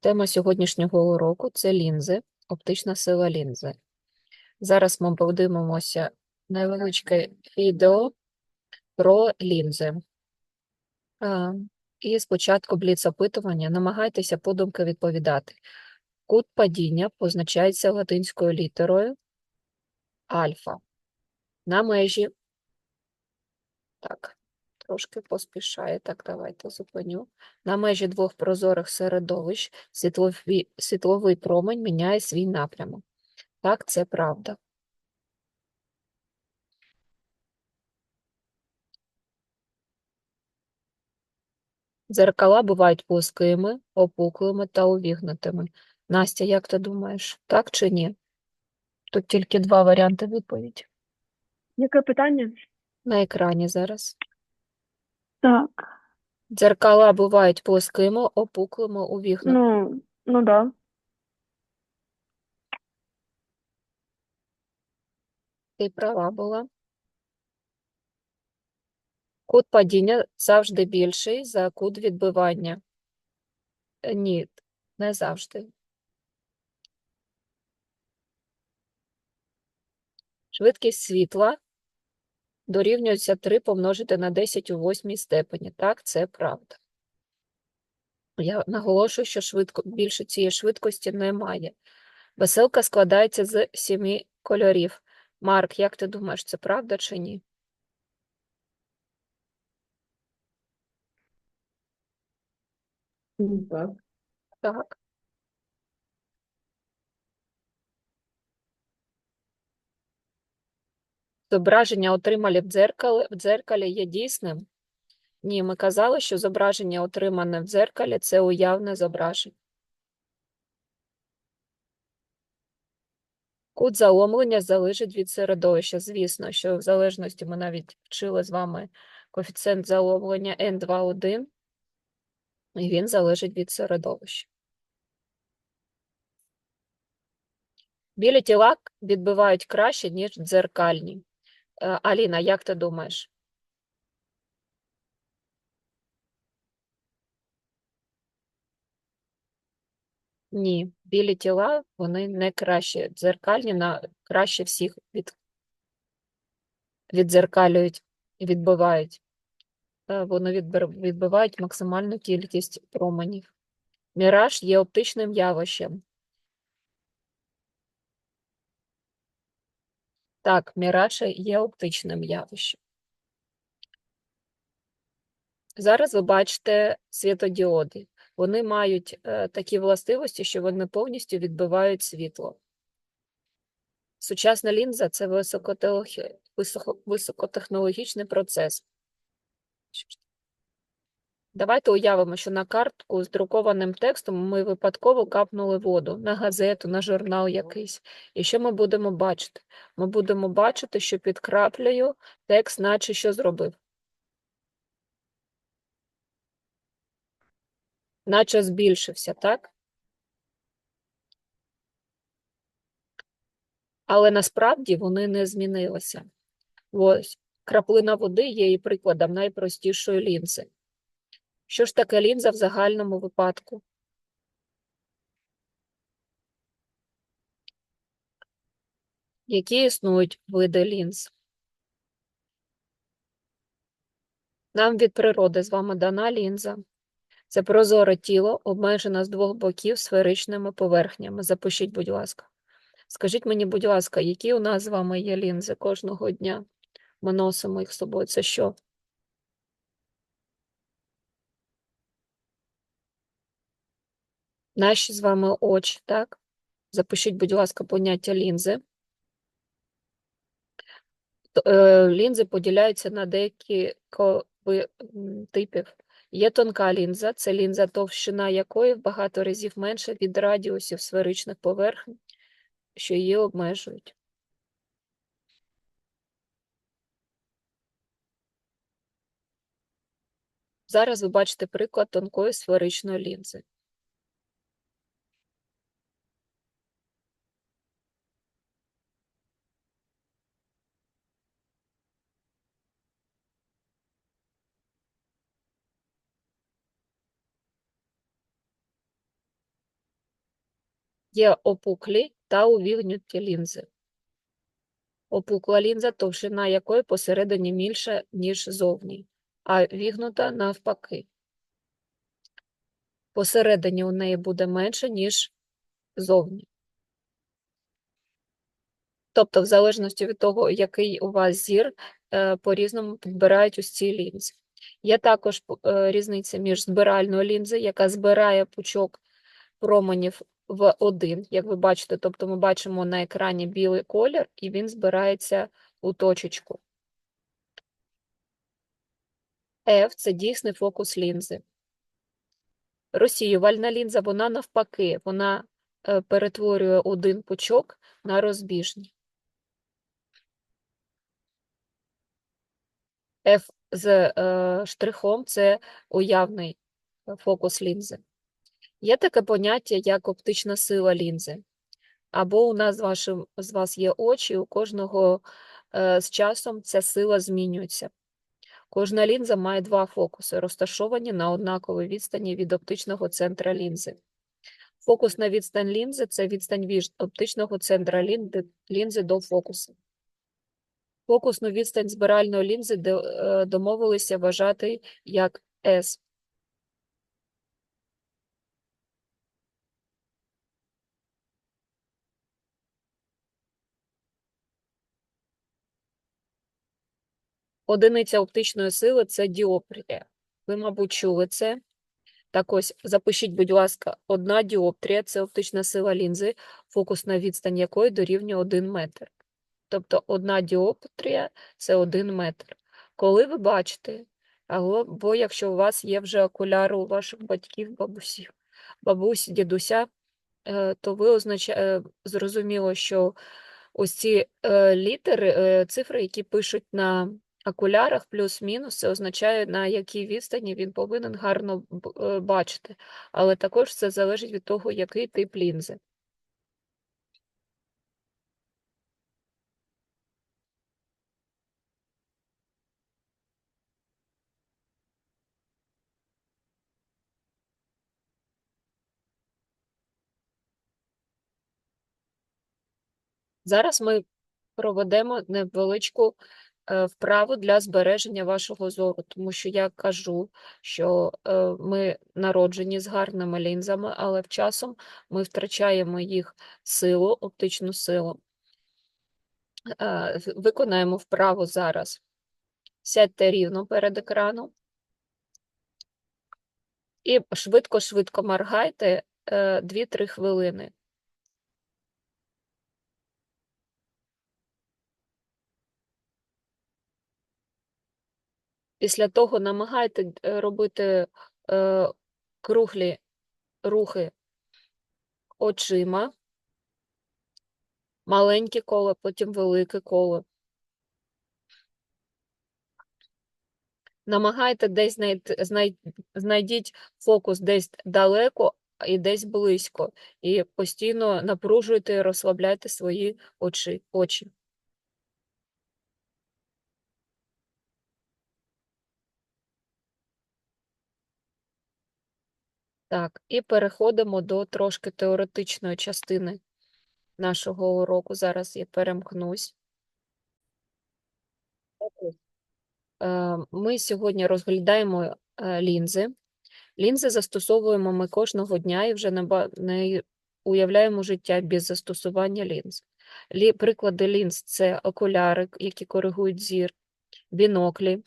Тема сьогоднішнього уроку це лінзи, оптична сила лінзи. Зараз ми подивимося невеличке відео про лінзи. І спочатку бліц-опитування. Намагайтеся подумки відповідати. Кут падіння позначається латинською літерою альфа. На межі. Так, трошки поспішає. Так, давайте зупиню. На межі двох прозорих середовищ світлові, світловий промень міняє свій напрямок. Так, це правда. Дзеркала бувають плоскими, опуклими та увігнутими. Настя, як ти думаєш, так чи ні? Тут тільки два варіанти відповіді. Яке питання? На екрані зараз. Так, Дзеркала бувають плоскими, опуклими, увігнутими. ну, ну да. Ти права була. Кут падіння завжди більший за кут відбивання. Е, Ні, не завжди. Швидкість світла дорівнюється 3 помножити на 10 у восьмій степені. Так, це правда. Я наголошую, що швидко, більше цієї швидкості немає. Веселка складається з сіми кольорів. Марк, як ти думаєш, це правда чи ні? Так. Так. Зображення, отримане в дзеркалі, в дзеркалі, є дійсним? Ні, ми казали, що зображення, отримане в дзеркалі, це уявне зображення. Кут заломлення залежить від середовища. Звісно, що в залежності ми навіть вчили з вами коефіцієнт заломлення N2,1, і він залежить від середовища. Білі тіла відбивають краще, ніж дзеркальні. Е, Аліна, як ти думаєш? Ні, білі тіла, вони не краще. Дзеркальні на краще всіх від, віддзеркалюють і відбивають. Е, Вони відбир- відбивають максимальну кількість променів. Міраж є оптичним явищем. Так, міраж є оптичним явищем. Зараз ви бачите світодіоди. Вони мають е, такі властивості, що вони повністю відбивають світло. Сучасна лінза це високотехнологічний процес. Давайте уявимо, що на картку з друкованим текстом ми випадково капнули воду на газету, на журнал якийсь. І що ми будемо бачити? Ми будемо бачити, що під краплею текст наче що зробив? Наче збільшився, так? Але насправді вони не змінилися. Ось краплина води є і прикладом найпростішої лінзи. Що ж таке лінза в загальному випадку? Які існують види лінз? Нам від природи з вами дана лінза. Це прозоре тіло, обмежене з двох боків сферичними поверхнями. Запишіть, будь ласка. Скажіть мені, будь ласка, які у нас з вами є лінзи кожного дня? Ми носимо їх з собою. Це що? Наші з вами очі, так? Запишіть, будь ласка, поняття лінзи. Е, Лінзи поділяються на деякі типів. Є тонка лінза, це лінза, товщина якої в багато разів менша від радіусів сферичних поверхень, що її обмежують. Зараз ви бачите приклад тонкої сферичної лінзи. Є опуклі та увігнуті лінзи. Опукла лінза, товщина якої посередині більша, ніж зовні, а вігнута навпаки. Посередині у неї буде менше, ніж зовні. Тобто, в залежності від того, який у вас зір, е, по-різному підбирають ось ці лінзи. Є також е, різниця між збиральною лінзою, яка збирає пучок променів в один, як ви бачите. Тобто ми бачимо на екрані білий колір, і він збирається у точечку. F – це дійсний фокус лінзи. Розсіювальна лінза, вона навпаки, вона е, перетворює один пучок на розбіжні. F з е, штрихом це уявний е, фокус лінзи. Є таке поняття, як оптична сила лінзи. Або у нас з, вашим, з вас є очі, у кожного е, з часом ця сила змінюється. Кожна лінза має два фокуси, розташовані на однаковій відстані від оптичного центра лінзи. Фокусна відстань лінзи це відстань від оптичного центра лінзи, до фокусу. Фокусну відстань збиральної лінзи е, домовилися вважати як S. Одиниця оптичної сили це діоптрія. Ви, мабуть, чули це. Так ось, запишіть, будь ласка, одна діоптрія це оптична сила лінзи, фокусна відстань якої дорівнює 1 метр. Тобто одна діоптрія це 1 метр. Коли ви бачите, або якщо у вас є вже окуляри у ваших батьків, бабусі, дідуся, е, то ви означа... е, зрозуміло, що ось ці е, літери, цифри, які пишуть на окулярах, плюс-мінус, це означає, на якій відстані він повинен гарно е, бачити. Але також це залежить від того, який тип лінзи. Зараз ми проведемо невеличку вправу для збереження вашого зору, тому що я кажу, що е, ми народжені з гарними лінзами, але часом ми втрачаємо їх силу, оптичну силу. Е, Виконаємо вправу зараз. Сядьте рівно перед екраном і швидко-швидко моргайте 2-3 хвилини. Після того намагайте е, робити е, круглі рухи очима, маленьке коло, потім велике коло. Намагайте десь знай, знайдіть фокус десь далеко і десь близько. І постійно напружуйте і розслабляйте свої очі. очі. Так, і переходимо до трошки теоретичної частини нашого уроку. Зараз я перемкнусь. Е, Ми сьогодні розглядаємо е, лінзи. Лінзи застосовуємо ми кожного дня і вже не, уявляємо життя без застосування лінз. Приклади лінз – це окуляри, які коригують зір, біноклі,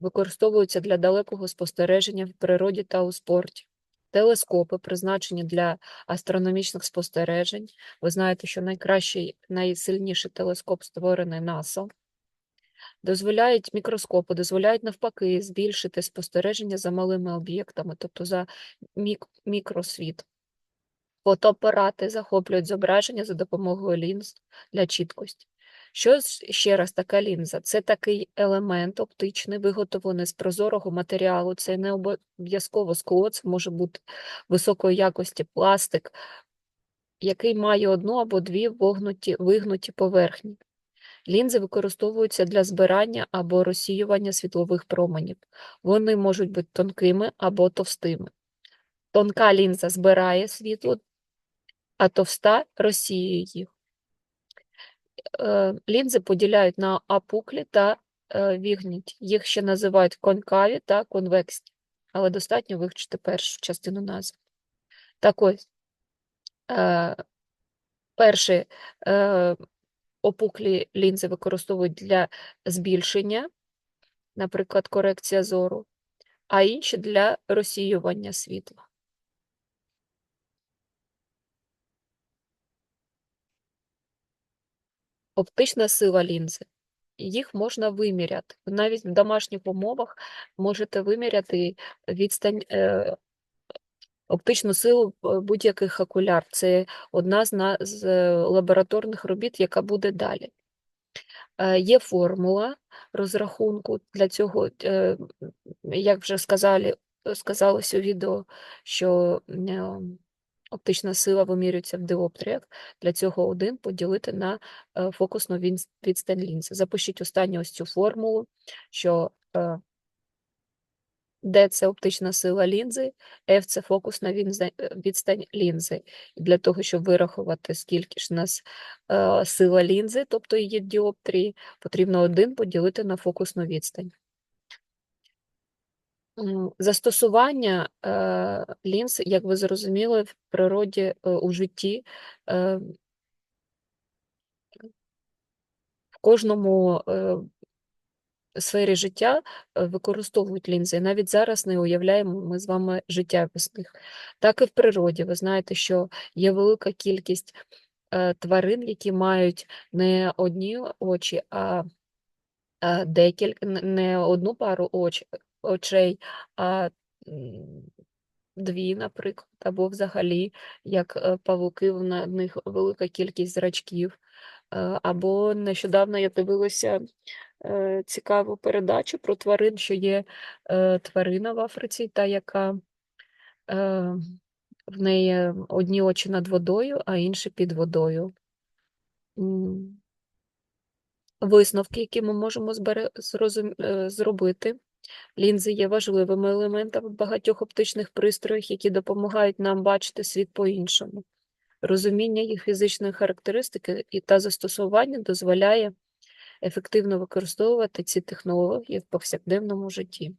використовуються для далекого спостереження в природі та у спорті. Телескопи, призначені для астрономічних спостережень. Ви знаєте, що найкращий, найсильніший телескоп створений НАСА. Дозволяють мікроскопи, дозволяють навпаки збільшити спостереження за малими об'єктами, тобто за мік- мікросвіт. Фотоапарати захоплюють зображення за допомогою лінз для чіткості. Що ще раз така лінза? Це такий елемент оптичний, виготовлений з прозорого матеріалу. Це не обов'язково скло, це може бути високої якості пластик, який має одну або дві вогнуті, вигнуті поверхні. Лінзи використовуються для збирання або розсіювання світлових променів. Вони можуть бути тонкими або товстими. Тонка лінза збирає світло, а товста розсіює їх. Е, Лінзи поділяють на апуклі та е, вігніті. Їх ще називають конкаві та конвексні, але достатньо вивчити першу частину назви. Так ось, е, перші е, опуклі лінзи використовують для збільшення, наприклад, корекція зору, а інші для розсіювання світла. Оптична сила лінзи. Їх можна виміряти. Ви Навіть в домашніх умовах можете виміряти відстань, е, оптичну силу е, будь-яких окуляр. Це одна з, на, з е, лабораторних робіт, яка буде далі. Е, Є формула розрахунку для цього, е, як вже сказали, сказалось у відео, що е, оптична сила вимірюється в диоптріях. Для цього 1 поділити на е, фокусну відстань лінзи. Запишіть останню ось цю формулу, що е, D – це оптична сила лінзи, F – це фокусна е, відстань лінзи. І для того, щоб вирахувати, скільки ж у нас е, сила лінзи, тобто її діоптрії, потрібно 1 поділити на фокусну відстань. Застосування е, лінз, як ви зрозуміли, в природі, е, у житті е, в кожному сфері життя використовують лінзи. І навіть зараз не уявляємо ми з вами життя без них. Так і в природі. Ви знаєте, що є велика кількість тварин, які мають не одні очі, а декілька, не одну пару оч, очей, а дві, наприклад, або взагалі, як е, павуки, в них велика кількість зрачків. Е, Або нещодавно я дивилася е, цікаву передачу про тварин, що є тварина в Африці, та яка в неї одні очі над водою, а інші під водою. Висновки, які ми можемо збере- зрозум- зробити. Лінзи є важливими елементами в багатьох оптичних пристроях, які допомагають нам бачити світ по-іншому. Розуміння їх фізичної характеристики і та застосування дозволяє ефективно використовувати ці технології в повсякденному житті.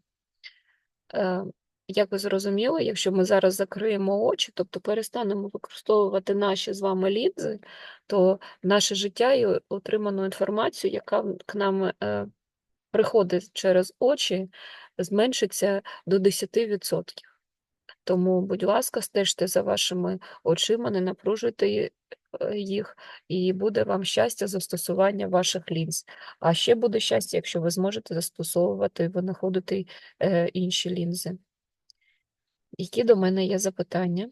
Е, Як ви зрозуміли, якщо ми зараз закриємо очі, тобто перестанемо використовувати наші з вами лінзи, то наше життя і отриману інформацію, яка к нам е, приходить через очі, зменшиться до 10%. Тому, будь ласка, стежте за вашими очима, не напружуйте е, їх, і буде вам щастя застосування ваших лінз. А ще буде щастя, якщо ви зможете застосовувати, винаходити е, інші лінзи. Які до мене є запитання?